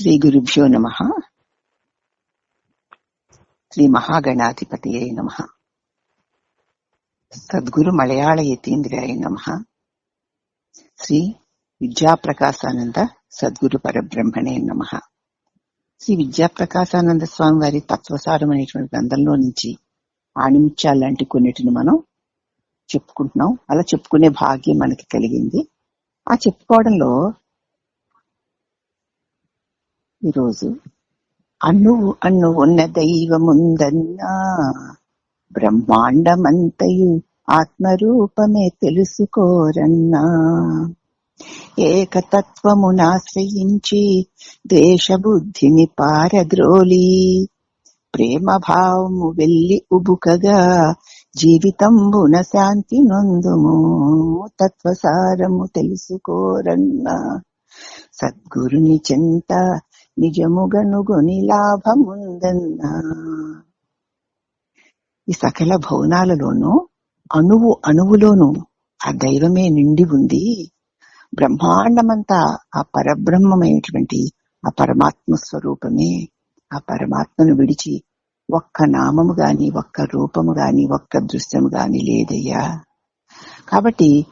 శ్రీ గురుభ్యో నమ. శ్రీ మహాగణాధిపతియే నమ. సద్గురు మలయాళ యతీంద్రియాయ నమ. శ్రీ విద్యాప్రకాశానంద సద్గురు పరబ్రహ్మణే నమ. శ్రీ విద్యాప్రకాశానంద స్వామి వారి తత్వసారం అనేటువంటి గ్రంథంలో నుంచి ఆణిముత్యాలు కొన్నిటిని మనం చెప్పుకుంటున్నాం. అలా చెప్పుకునే భాగ్యం మనకి కలిగింది. ఆ చెప్పుకోవడంలో ఈరోజు. అణువు అన్ను ఉన్న దైవముందన్నా బ్రహ్మాండమంతయు ఆత్మరూపమే తెలుసుకోరన్నా. ఏకతత్వమునాశ్రయించి ద్వేషబుద్ధిని పారద్రోలి. ప్రేమ భావము వెళ్ళి ఉబుకగా జీవితంబున శాంతి నొందుము తత్వసారము తెలుసుకోరన్నా. సద్గురుని చెంత నిజముగనుగొని లాభముందన్నా. ఈ సకల భవనాలలోనూ అణువు అణువులోనూ ఆ దైవమే నిండి ఉంది. బ్రహ్మాండమంతా ఆ పరబ్రహ్మమైనటువంటి ఆ పరమాత్మ స్వరూపమే. ఆ పరమాత్మను విడిచి ఒక్క నామము గాని ఒక్క రూపము గాని ఒక్క దృశ్యము గాని లేదయ్యా. కాబట్టి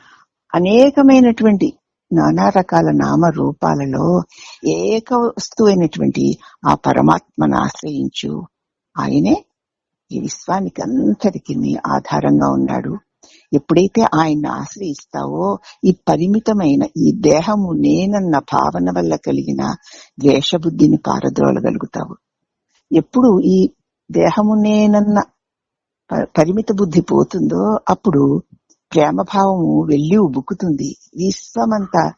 అనేకమైనటువంటి నానా రకాల నామ రూపాలలో ఏక వస్తువైనటువంటి ఆ పరమాత్మను ఆశ్రయించు. ఆయనే ఈ విశ్వానికి అంతటికి ఆధారంగా ఉన్నాడు. ఎప్పుడైతే ఆయన్ని ఆశ్రయిస్తావో ఈ పరిమితమైన ఈ దేహము నేనన్న భావన వల్ల కలిగిన ద్వేషబుద్ధిని పారద్రోలగలుగుతావు. ఎప్పుడు ఈ దేహము నేనన్న పరిమిత బుద్ధి పోతుందో అప్పుడు ప్రేమ భావము వెళ్ళి ఉబుకుతుంది. విశ్వమంతా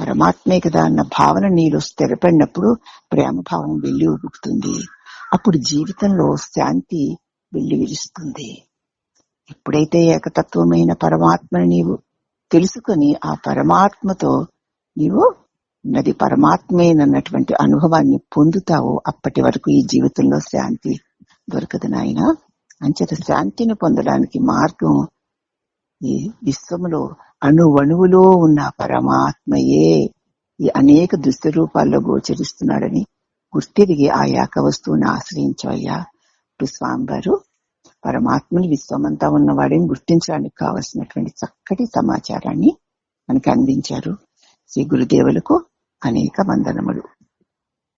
పరమాత్మే కదా అన్న భావన నీలో స్థిరపడినప్పుడు ప్రేమ భావం వెళ్ళి ఉబుకుతుంది. అప్పుడు జీవితంలో శాంతి వెళ్ళి విరుస్తుంది. ఎప్పుడైతే ఏకతత్వమైన పరమాత్మని నీవు తెలుసుకొని ఆ పరమాత్మతో నీవు నది పరమాత్మేనన్నటువంటి అనుభవాన్ని పొందుతావో అప్పటి వరకు ఈ జీవితంలో శాంతి దొరకదు నాయన. అంచేత శాంతిని పొందడానికి మార్గం ఈ విశ్వములో అణువణువులో ఉన్న పరమాత్మయే. ఈ అనేక దుష్ట రూపాల్లో గోచరిస్తున్నాడని గుర్తిరిగి ఆ యాక వస్తువుని ఆశ్రయించవయ్యా ఇప్పుడు స్వామివారు పరమాత్మని విశ్వమంతా ఉన్నవాడిని గుర్తించడానికి కావలసినటువంటి చక్కటి సమాచారాన్ని మనకి అందించారు. శ్రీ గురుదేవులకు అనేక వందనములు.